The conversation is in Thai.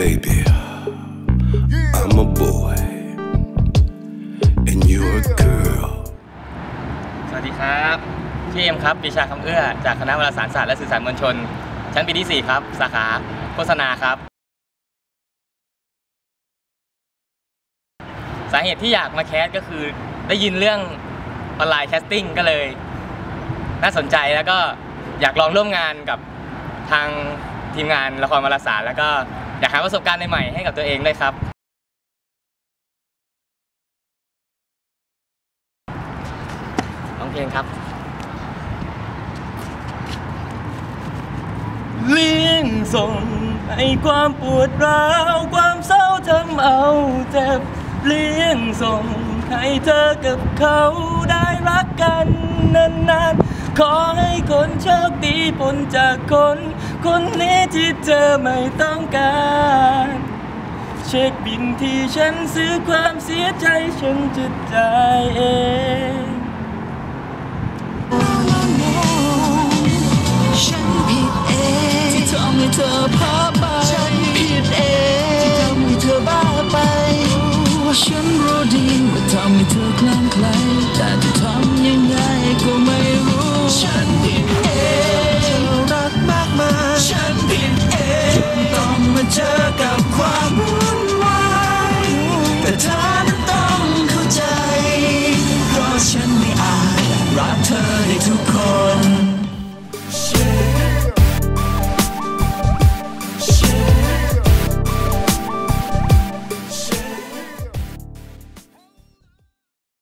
baby. I'm a boy, and you're a girl. สวัสดีครับชื่อเอ็มครับปรีชาคำเอื้อ จากคณะวารสารศาสตร์และสื่อสารมวลชน ชั้นปีที่ 4 ครับ สาขาโฆษณาครับ สาเหตุที่อยากมาแคสก็คือได้ยินเรื่องออนไลน์แคสติ้งก็เลย น่าสนใจแล้วก็อยากลองร่วมงานกับทางทีมงานละครวารสารแล้วก็ อยากหาประสบการณ์ใหม่ให้กับตัวเองด้วยครับร้องเพลงครับเลี้ยงส่งให้ความปวดร้าวความเศร้าทำเอาเจ็บเลี้ยงส่งให้เธอกับเขาได้รักกันนานๆ ขอให้คนโชคดีพ้นจากคน คนนี้ที่เธอไม่ต้องการ เช็คบินที่ฉันซื้อความเสียใจฉันจะจ่ายเองฉันผิดเองที่ทำให้เธอพาไปฉันผิดเองที่ทำให้เธอบ้าไปว่าฉันรู้ดีว่าทำให้เธอคลา รักเธอในทุกคน